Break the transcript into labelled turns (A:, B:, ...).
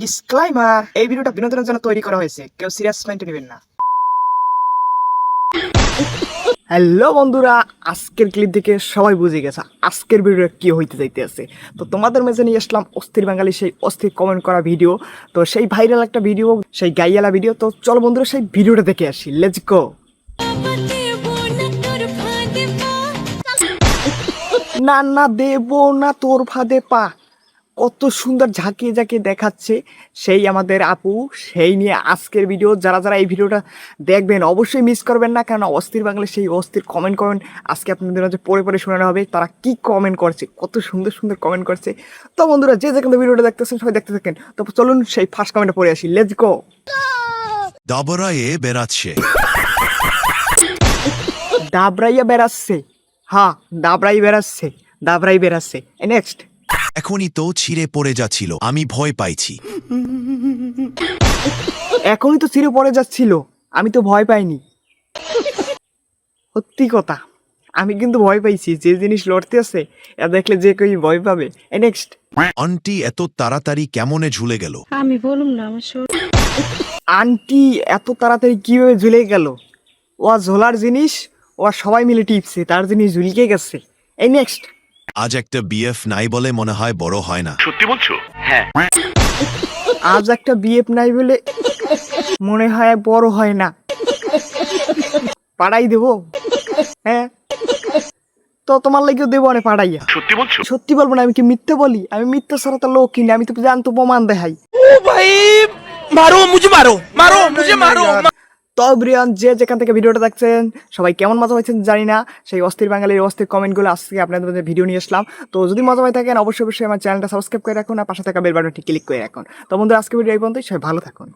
A: Disclaimer এই ভিডিওটা বিনোদনের জন্য তৈরি করা হয়েছে। কেউ সিরিয়াস মাইন্ডে নেবেন না। হ্যালো বন্ধুরা, আজকের ক্লিপ দেখে সবাই বুঝে গেছে আজকের ভিডিওটা কি হইতে যাইতে আছে তো তোমাদের মেঝে নিয়ে আসলাম অস্থির বাঙালি সেই অস্থির কমেন্ট করা ভিডিও তো সেই ভাইরাল একটা ভিডিও সেই গাইয়ালা ভিডিও তো চলো বন্ধুরা, সেই ভিডিওটা দেখে আসি। লেটস গো না না দেবো না তোর ফাঁদে পা। কত সুন্দর ঝাঁকিয়ে ঝাঁকিয়ে দেখাচ্ছে সেই আমাদের আপু। সেই নিয়ে আজকের ভিডিও যারা যারা এই ভিডিওটা দেখবেন অবশ্যই মিস করবেন না কারণ অস্থির বাংলা সেই অস্থির কমেন্ট করেন। আজকে আপনাদের মাঝে পরে পরে শোনানো হবে তারা কি কমেন্ট করছে কত সুন্দর সুন্দর কমেন্ট করছে। তো বন্ধুরা যে যেখানে ভিডিওটা দেখতেছেন সবাই দেখতে থাকেন। তো চলুন সেই ফার্স্ট কমেন্টে পড়ে আসি। লেটস গো
B: দাবরায়ে বেড়াচ্ছে।
A: দাবরাইয়া বেড়াচ্ছে। হ্যাঁ দাবরাই বেড়াচ্ছে দাবরাই বেড়াচ্ছে। নেক্সট
B: এখনই তো ছিঁড়ে পড়ে যাচ্ছিল। আমি ভয় পাইছি।
A: এখনই তো চিরে পড়ে যাচ্ছিল। আমি তো ভয় পাইনি। সত্যি কথা আমি কিন্তু ভয় পাইছি যে জিনিস লড়তে আছে এ দেখলে যে কেউ ভয় পাবে। নেক্সট
B: আন্টি এত তাড়াতাড়ি কেমনে ঝুলে গেল?
C: আমি বলুম না আমার
A: আন্টি এত তাড়াতাড়ি কীভাবে ঝুলে গেল? ও ঝোলার জিনিস ও সবাই মিলে টিপছে তার জিনিস ঝুলকে গেছে। এই নেক্সট
B: আজ একটা বিএফ নাই বলে মনে হয় বড় হয় না। সত্যি বলছো? হ্যাঁ।
A: আজ একটা বিএফ নাই বলে মনে হয় বড় হয় না। পাড়াই দেব। হ্যাঁ। তো তোমার লাগিও দেবো অনেক পাড়াইয়া। সত্যি বলছো? সত্যি বলব না আমি কি মিথ্যে বলি? আমি মিথ্যে সারা তো লোক কিনে আমি তো জানতো প্রমাণ দেখাই।
D: ও ভাই মারো মুঝে মারো মারো মুঝে মারো।
A: তো ব্রিয়ান, যে যেখান থেকে ভিডিওটা দেখছেন, সবাই কেমন মজা পাইছেন জানি না। সেই অস্থির বাঙালির অস্থির কমেন্টগুলো আজকে আপনাদের মধ্যে ভিডিও নিয়ে আসলাম। তো যদি মজা পাই থাকেন, অবশ্যই অবশ্যই আমার চ্যানেলটা সাবস্ক্রাইব করে রাখুন আর পাশে থাকা বেল বাটনটি ক্লিক করে রাখুন। তো বন্ধুরা আজকে ভিডিও এই পর্যন্তই। সবাই ভালো থাকুন।